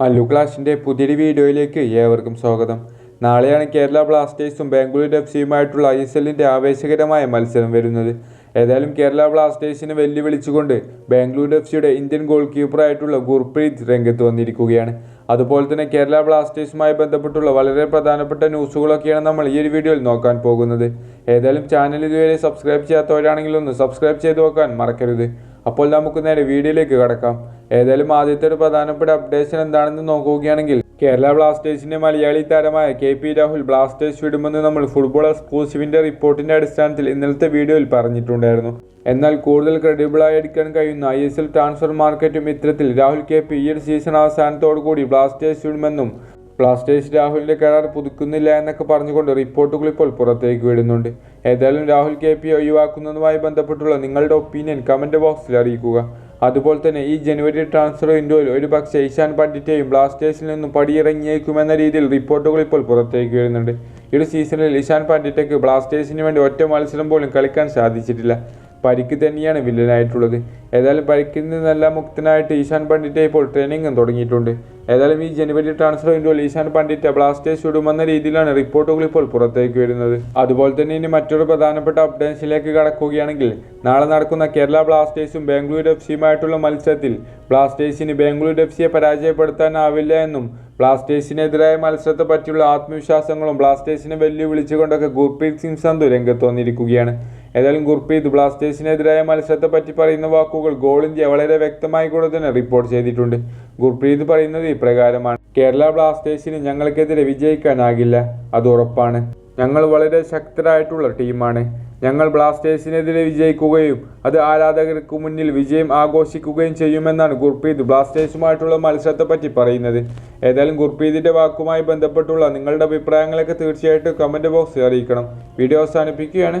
മല്ലു ക്ലാഷിന്റെ പുതിയൊരു വീഡിയോയിലേക്ക് ഏവർക്കും സ്വാഗതം. നാളെയാണ് കേരള ബ്ലാസ്റ്റേഴ്സും ബാംഗ്ലൂർ എഫ് സിയുമായിട്ടുള്ള ഐ എസ് എല്ലിന്റെ ആവേശകരമായ മത്സരം വരുന്നത്. ഏതായാലും കേരള ബ്ലാസ്റ്റേഴ്സിനെ വെല്ലുവിളിച്ചുകൊണ്ട് ബാംഗ്ലൂർ എഫ് സിയുടെ ഇന്ത്യൻ ഗോൾ കീപ്പറായിട്ടുള്ള ഗുർപ്രീത് രംഗത്ത് വന്നിരിക്കുകയാണ്. അതുപോലെ തന്നെ കേരള ബ്ലാസ്റ്റേഴ്സുമായി ബന്ധപ്പെട്ടുള്ള വളരെ പ്രധാനപ്പെട്ട ന്യൂസുകളൊക്കെയാണ് നമ്മൾ ഈ ഒരു വീഡിയോയിൽ നോക്കാൻ പോകുന്നത്. ഏതായാലും ചാനൽ ഇതുവരെ സബ്സ്ക്രൈബ് ചെയ്യാത്തവരാണെങ്കിൽ ഒന്ന് സബ്സ്ക്രൈബ് ചെയ്ത് നോക്കാൻ മറക്കരുത്. അപ്പോൾ നമുക്ക് നേരെ വീഡിയോയിലേക്ക് കടക്കാം. ഏതായാലും ആദ്യത്തെ ഒരു പ്രധാനപ്പെട്ട അപ്ഡേഷൻ എന്താണെന്ന് നോക്കുകയാണെങ്കിൽ കേരള ബ്ലാസ്റ്റേഴ്സിന്റെ മലയാളി താരമായ കെ പി രാഹുൽ ബ്ലാസ്റ്റേഴ്സ് വിടുമെന്ന് നമ്മൾ ഫുട്ബോൾ എക്സ്ക്ലൂസീവിന്റെ റിപ്പോർട്ടിന്റെ അടിസ്ഥാനത്തിൽ ഇന്നലത്തെ വീഡിയോയിൽ പറഞ്ഞിട്ടുണ്ടായിരുന്നു. എന്നാൽ കൂടുതൽ ക്രെഡിബിളായി എടുക്കാൻ കഴിയുന്ന ഐ എസ് എൽ ട്രാൻസ്ഫർ മാർക്കറ്റും ഇത്തരത്തിൽ രാഹുൽ കെ പി ഈ ഒരു സീസൺ അവസാനത്തോടു കൂടി ബ്ലാസ്റ്റേഴ്സ് വിടുമെന്നും ബ്ലാസ്റ്റേഴ്സ് രാഹുലിന്റെ കരാർ പുതുക്കുന്നില്ല എന്നൊക്കെ പറഞ്ഞുകൊണ്ട് റിപ്പോർട്ടുകൾ ഇപ്പോൾ പുറത്തേക്ക് വിടുന്നുണ്ട്. ഏതായാലും രാഹുൽ കെ പി ഒഴിവാക്കുന്നതുമായി ബന്ധപ്പെട്ടുള്ള നിങ്ങളുടെ ഒപ്പീനിയൻ കമന്റ് ബോക്സിൽ അറിയിക്കുക. അതുപോലെ തന്നെ ഈ ജനുവരി ട്രാൻസ്ഫർ വിൻഡോയിൽ ഒരു പക്ഷേ ഇഷാൻ പണ്ഡിറ്റെയും ബ്ലാസ്റ്റേഴ്സിൽ നിന്നും പടിയിറങ്ങിയേക്കുമെന്ന രീതിയിൽ റിപ്പോർട്ടുകൾ ഇപ്പോൾ പുറത്തേക്ക് വരുന്നുണ്ട്. ഈ ഒരു സീസണിൽ ഇഷാൻ പണ്ഡിറ്റയ്ക്ക് ബ്ലാസ്റ്റേഴ്സിന് വേണ്ടി ഒറ്റ മത്സരം പോലും കളിക്കാൻ സാധിച്ചിട്ടില്ല. പരിക്ക് തന്നെയാണ് വില്ലനായിട്ടുള്ളത്. ഏതായാലും പരിക്കിൽ നിന്നെല്ലാം മുക്തനായിട്ട് ഈശാൻ പണ്ഡിറ്റ് ഇപ്പോൾ ട്രെയിനിങ്ങും തുടങ്ങിയിട്ടുണ്ട്. ഏതായാലും ഈ ജനുവരി ട്രാൻസ്ഫർ വിൻഡോയിൽ ഈശാൻ പണ്ഡിറ്റ് ബ്ലാസ്റ്റേഴ്സ് വിടുമെന്ന രീതിയിലാണ് റിപ്പോർട്ടുകൾ ഇപ്പോൾ പുറത്തേക്ക് വരുന്നത്. അതുപോലെ തന്നെ ഇനി മറ്റൊരു പ്രധാനപ്പെട്ട അപ്ഡേഷനിലേക്ക് കടക്കുകയാണെങ്കിൽ നാളെ നടക്കുന്ന കേരള ബ്ലാസ്റ്റേഴ്സും ബാംഗ്ലൂർ എഫ് സിയുമായിട്ടുള്ള മത്സരത്തിൽ ബ്ലാസ്റ്റേഴ്സിന് ബാംഗ്ലൂർ എഫ് സിയെ പരാജയപ്പെടുത്താനാവില്ല എന്നും ബ്ലാസ്റ്റേഴ്സിനെതിരായ മത്സരത്തെ പറ്റിയുള്ള ആത്മവിശ്വാസങ്ങളും ബ്ലാസ്റ്റേഴ്സിനെ വെല്ലുവിളിച്ചുകൊണ്ടൊക്കെ ഗുർപ്രീത് സിംഗ് സന്ധു രംഗത്ത് വന്നിരിക്കുകയാണ്. ഏതായാലും ഗുർപ്രീത് ബ്ലാസ്റ്റേഴ്സിനെതിരായ മത്സരത്തെ പറ്റി പറയുന്ന വാക്കുകൾ ഗോൾ ഇന്ത്യ വളരെ വ്യക്തമായി കൂടെ തന്നെ റിപ്പോർട്ട് ചെയ്തിട്ടുണ്ട്. ഗുർപ്രീത് പറയുന്നത് ഇപ്രകാരമാണ്. കേരള ബ്ലാസ്റ്റേഴ്സിന് ഞങ്ങൾക്കെതിരെ വിജയിക്കാനാകില്ല. അത് ഉറപ്പാണ്. ഞങ്ങൾ വളരെ ശക്തരായിട്ടുള്ള ടീമാണ്. ഞങ്ങൾ ബ്ലാസ്റ്റേഴ്സിനെതിരെ വിജയിക്കുകയും അത് ആരാധകർക്ക് മുന്നിൽ വിജയം ആഘോഷിക്കുകയും ചെയ്യുമെന്നാണ് ഗുർപ്രീത് ബ്ലാസ്റ്റേഴ്സുമായിട്ടുള്ള മത്സരത്തെ പറ്റി പറയുന്നത്. ഏതായാലും ഗുർപ്രീതിന്റെ വാക്കുമായി ബന്ധപ്പെട്ടുള്ള നിങ്ങളുടെ അഭിപ്രായങ്ങളൊക്കെ തീർച്ചയായിട്ടും കമന്റ് ബോക്സിൽ അറിയിക്കണം. വീഡിയോ അവസാനിപ്പിക്കുകയാണ്.